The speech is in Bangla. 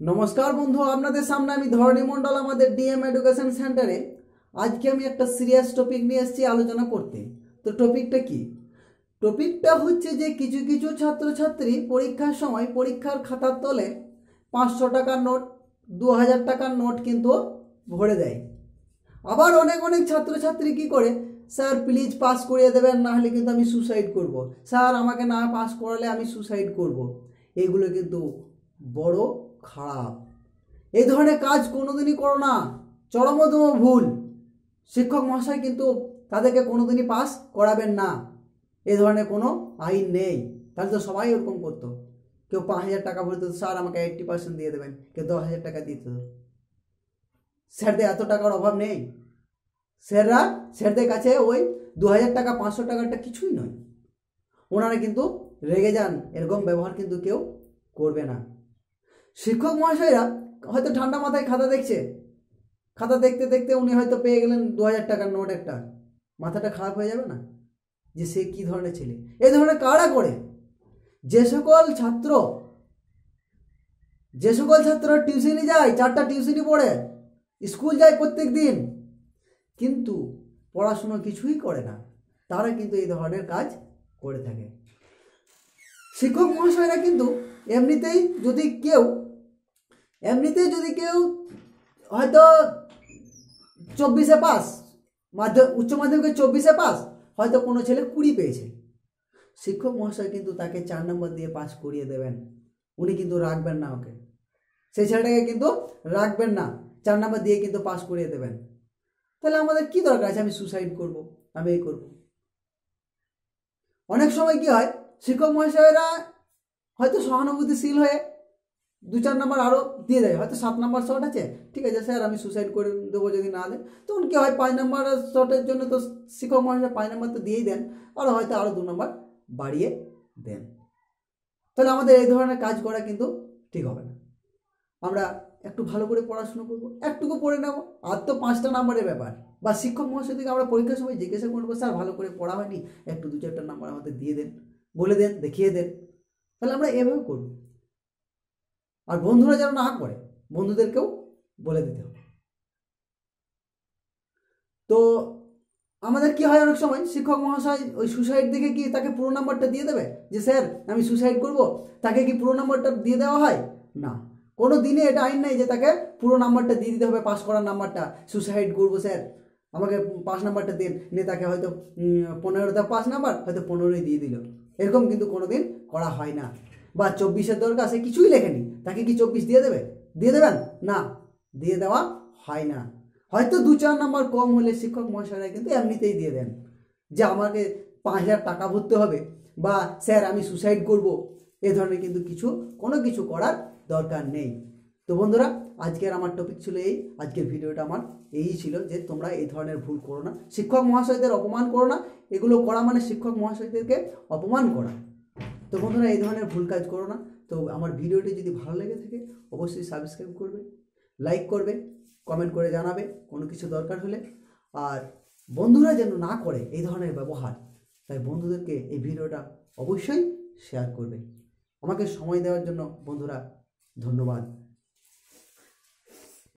নমস্কার বন্ধু, আপনাদের সামনে আমি ধরণী মণ্ডল, আমাদের ডিএম এডুকেশন সেন্টারে। আজকে আমি একটা সিরিয়াস টপিক নিয়ে এসেছি আলোচনা করতে। তো টপিকটা কি? টপিকটা হচ্ছে যে কিছু কিছু ছাত্রছাত্রী পরীক্ষার সময় পরীক্ষার খাতার তলে পাঁচশো টাকার নোট, দু হাজার টাকার নোট কিন্তু ভরে দেয়। আবার অনেক অনেক ছাত্রছাত্রী কি করে, স্যার প্লিজ পাস করিয়ে দেবেন, না হলে কিন্তু আমি সুসাইড করব। স্যার, আমাকে না পাস করালে আমি সুসাইড করব। এইগুলো কিন্তু বড় খারাপ। এই ধরনের কাজ কোনোদিনই করো না। চরমতম ভুল। শিক্ষক মহাশয় কিন্তু তাদেরকে কোনোদিনই পাস করাবেন না। এই ধরনের কোনো আইন নেই। তাহলে তো সবাই ওরকম করতো। কেউ পাঁচ হাজার টাকা ভরতো স্যার আমাকে এইট্টি পার্সেন্ট দিয়ে দেবেন। কেউ দশ হাজার টাকা দিত। স্যারদের এত টাকার অভাব নেই। স্যাররা, স্যারদের কাছে ওই দু হাজার টাকা, পাঁচশো টাকাটা কিছুই নয়। ওনারা কিন্তু রেগে যান। এরকম ব্যবহার কিন্তু কেউ করবে না। শিক্ষক মহাশয়রা হয়তো ঠান্ডা মাথায় খাতা দেখছে। খাতা দেখতে দেখতে উনি হয়তো পেয়ে গেলেন দু হাজার টাকার নোট একটা। মাথাটা খারাপ হয়ে যাবে না? যে সে কি ধরনের ছেলে? এই ধরনের কারা করে? যে সকল ছাত্র, যে সকল ছাত্র টিউশনি যায়, চারটা টিউশনি পড়ে, স্কুল যায় প্রত্যেক দিন কিন্তু পড়াশুনো কিছুই করে না। তারা কিন্তু এই ধরনের কাজ করে থাকে। শিক্ষক মহাশয়রা কিন্তু এমনিতেই যদি কেউ এমনিতেই যদি কেউ হয়তো চব্বিশে পাস, মাধ্যম, উচ্চ মাধ্যমিকে চব্বিশে পাস, হয়তো কোনো ছেলে কুড়ি পেয়েছে। শিক্ষক মহাশয় কিন্তু তাকে চার নম্বর দিয়ে পাস করিয়ে দেবেন। উনি কিন্তু রাখবেন না ওকে। সেই ছেলেটাকে কিন্তু রাখবেন না, চার নম্বর দিয়ে কিন্তু পাস করিয়ে দেবেন। তাহলে আমাদের কি দরকার আছে? আমি সুসাইড করব, আমি এই করব। অনেক সময় কি হয়, শিক্ষক মহাশয়েরা হয়তো সহানুভূতিশীল হয়ে দু চার নম্বর আরও দিয়ে দেয়, হয়তো সাত নম্বর শট আছে। ঠিক আছে, স্যার, আমি সুসাইড করে দেবো যদি না দেয়। তখন কী হয়, পাঁচ নম্বর শটের জন্য তো শিক্ষক মহাশয় পাঁচ নম্বর তো দিয়েই দেন, আর হয়তো আরও দু নম্বর বাড়িয়ে দেন। তাহলে আমাদের এই ধরনের কাজ করা কিন্তু ঠিক হবে না। আমরা একটু ভালো করে পড়াশুনো করব, একটুকু পড়ে নেব। আর তো পাঁচটা নাম্বারের ব্যাপার। বা শিক্ষক মহাশয় থেকে আমরা পরীক্ষার সময় জিজ্ঞাসা করব, স্যার, ভালো করে পড়া হয়নি, একটু দু চারটা নাম্বার আমাদের দিয়ে দেন, বলে দেন, দেখিয়ে দেন। তাহলে আমরা এভাবে করব। আর বন্ধুরা যেন না করে, বন্ধুদেরকেও বলে দিতে হবে। তো আমাদের কি হয় অনেক সময়? শিক্ষক মহাশয় ওই সুসাইড দেখে কি তাকে পুরো নাম্বারটা দিয়ে দেবে? যে, স্যার, আমি সুসাইড করব। তাকে কি পুরো নাম্বারটা দিয়ে দেওয়া হয়? না। কোনো দিনে এটা আইন নাই যে তাকে পুরো নাম্বারটা দিয়ে দিতে হবে পাস করার নাম্বারটা সুসাইড করব, স্যার। আমাকে পাঁচ নাম্বারটা দিন। নিয়ে তাকে হয়তো পনেরোটা পাঁচ নাম্বার হয়তো পনেরোই দিয়ে দিল। এরকম কিন্তু কোনো দিন করা হয় না। বা চব্বিশের দরকার সে কিছুই লেখেনি। তাকে কি চব্বিশ দিয়ে দেবে? দিয়ে দেবেন? না। দিয়ে দেওয়া হয় না। হয়তো দু চার নাম্বার কম হলে শিক্ষক মহাশয়রা কিন্তু এমনিতেই দিয়ে দেন যে আমাকে পাঁচ হাজার টাকা ভরতে হবে বা স্যার আমি সুসাইড করব। এ ধরনের কিন্তু কিছু, কোনো কিছু করার দরকার নেই। তো বন্ধুরা, আজকের আমার টপিক ছিল এই। আজকের ভিডিওটা আমার এই ছিল যে তোমরা এই ধরনের ভুল করো না। শিক্ষক মহাশয়দের অপমান করো না। এগুলো করা মানে শিক্ষক মহাশয়দেরকে অপমান করা। তো বন্ধুরা, এই ধরনের ভুল কাজ করো না। তো আমার ভিডিওটি যদি ভালো লেগে থাকে, অবশ্যই সাবস্ক্রাইব করবে লাইক করবে কমেন্ট করে জানাবে, কোনো কিছু দরকার হলে। আর বন্ধুরা যেন না করে এই ধরনের ব্যবহার, তাই বন্ধুদেরকে এই ভিডিওটা অবশ্যই শেয়ার করবে। আমাকে সময় দেওয়ার জন্য বন্ধুরা, ধন্যবাদ।